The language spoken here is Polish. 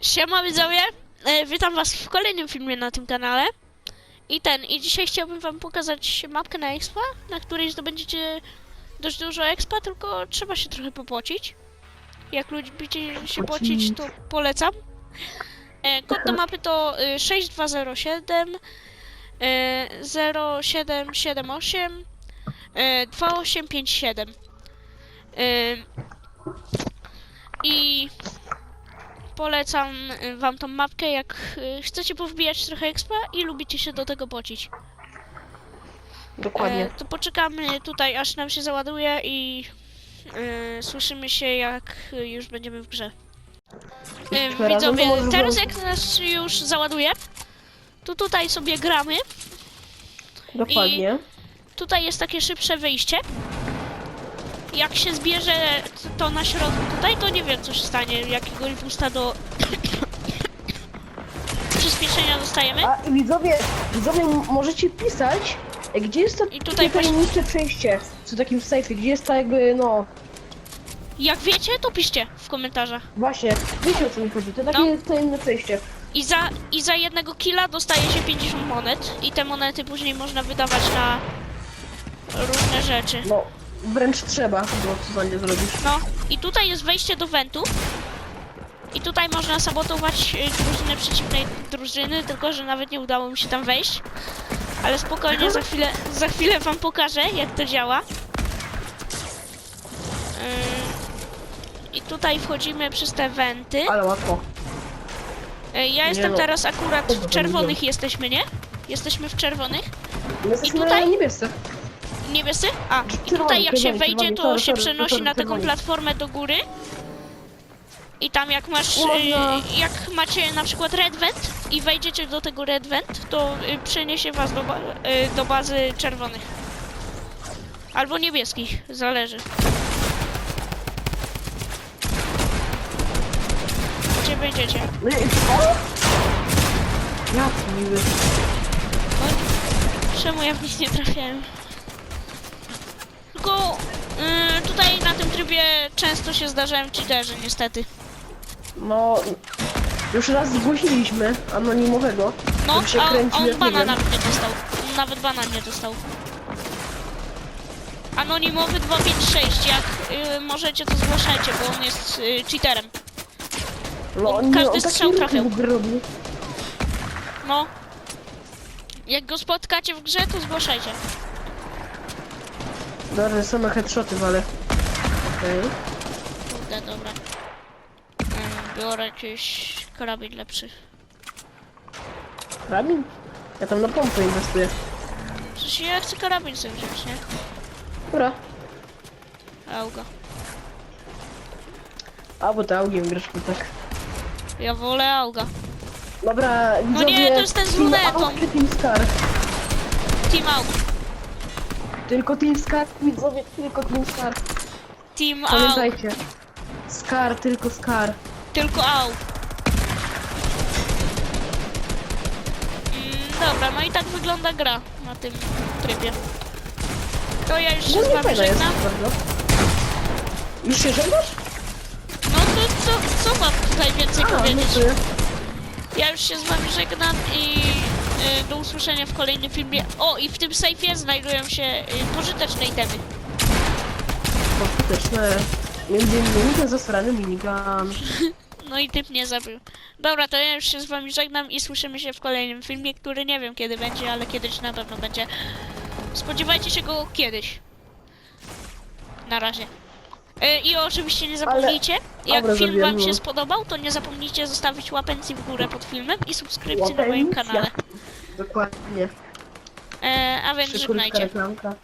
Siema widzowie, e, witam was w kolejnym filmie na tym kanale. I ten, i dzisiaj chciałbym wam pokazać mapkę na expa, na której zdobędziecie dość dużo expa, tylko trzeba się trochę popocić. Jak lubicie się pocić, to polecam. E, kod do mapy to y, 6207 e, 0778 e, 2857 e, I polecam y, wam tą mapkę, jak y, chcecie powbijać trochę expa i lubicie się do tego pocić. Dokładnie. E, to poczekamy tutaj, aż nam się załaduje i e, słyszymy się, jak już będziemy w grze. E, widzowie, teraz jak nas już załaduje, to tutaj sobie gramy. Dokładnie. Tutaj jest takie szybsze wyjście. Jak się zbierze to na środku tutaj, to nie wiem co się stanie, jakiego impulsa do przyspieszenia dostajemy. A i widzowie, widzowie m- możecie pisać, e, gdzie jest to I tutaj takie tajemnicze przejście, co takim sejfie, gdzie jest ta jakby, no, Jak wiecie, to piszcie w komentarzach. właśnie, wiecie o co mi chodzi, to takie No. tajemne przejście. I za, I za jednego killa dostaje się 50 monet i te monety później można wydawać na różne rzeczy. No, wręcz trzeba, bo co za nie zrobisz. No i tutaj jest wejście do wentu. I tutaj można sabotować y, drużynę przeciwnej drużyny, tylko że nawet nie udało mi się tam wejść. Ale spokojnie, za chwilę, za chwilę wam pokażę, jak to działa. Yy, I tutaj wchodzimy przez te wenty. Ale łatwo. Yy, Ja jestem no. teraz akurat w czerwonych jesteśmy, nie? Jesteśmy w czerwonych. My jesteśmy tutaj? niebiescy. Niebiescy? A, i tutaj jak się wejdzie, to się przenosi na taką platformę do góry. I tam jak masz, y, jak macie na przykład red vent i wejdziecie do tego red vent, to y, przeniesie was do, ba y, do bazy czerwonych. Albo niebieskich, zależy. Gdzie co? Jak miły. Czemu ja w nich nie trafiałem? Tylko y, tutaj na tym trybie często się zdarzają cheaterzy niestety. No, już raz zgłosiliśmy anonimowego. No, się a, on bana nie wiem. nawet nie dostał. On nawet bana nie dostał. Anonimowy 256, jak y, możecie to zgłaszajcie, bo on jest y, cheaterem. No, On każdy on taki strzał ruch trafiał. ogóle robi. No. Jak go spotkacie w grze, to zgłaszajcie. Dobra, same headshoty, ale... Okej. Kurde, dobra. Ym, biorę jakiś karabin lepszy. Karabin? Ja tam na pompę inwestuję. Przecież ja chcę karabin sobie wziąć, nie? Dobra. Auga. A, bo to augiem grasz tak. Ja wolę auga. Dobra, No nie, widzowie, to jest ten z lunetą. Team Scar? Team aug. Tylko Team Scar, widzowie, tylko Team Scar. Team aug. Pamiętajcie. Scar, tylko Scar. Tylko aug. Mm, dobra, no i tak wygląda gra na tym trybie. To ja już się No z nie wami fajna jest żegnam. Już się żegnasz? No to co, co mam tutaj więcej A, no powiedzieć? to... Ja już się z wami żegnam i do usłyszenia w kolejnym filmie. O, i w tym sejfie znajdują się y, pożyteczne itemy. Pożyteczne. Między innymi ten zasrany minigun. No i typ nie zabił. Dobra, to ja już się z wami żegnam i słyszymy się w kolejnym filmie, który nie wiem kiedy będzie, ale kiedyś na pewno będzie. Spodziewajcie się go kiedyś. Na razie. E, I oczywiście nie zapomnijcie, jak Dobra, film wam się spodobał, to nie zapomnijcie zostawić łapenki w górę pod filmem i subskrypcji na moim Łapencja. kanale. Dokładnie. E, a więc żegnajcie. reklamka.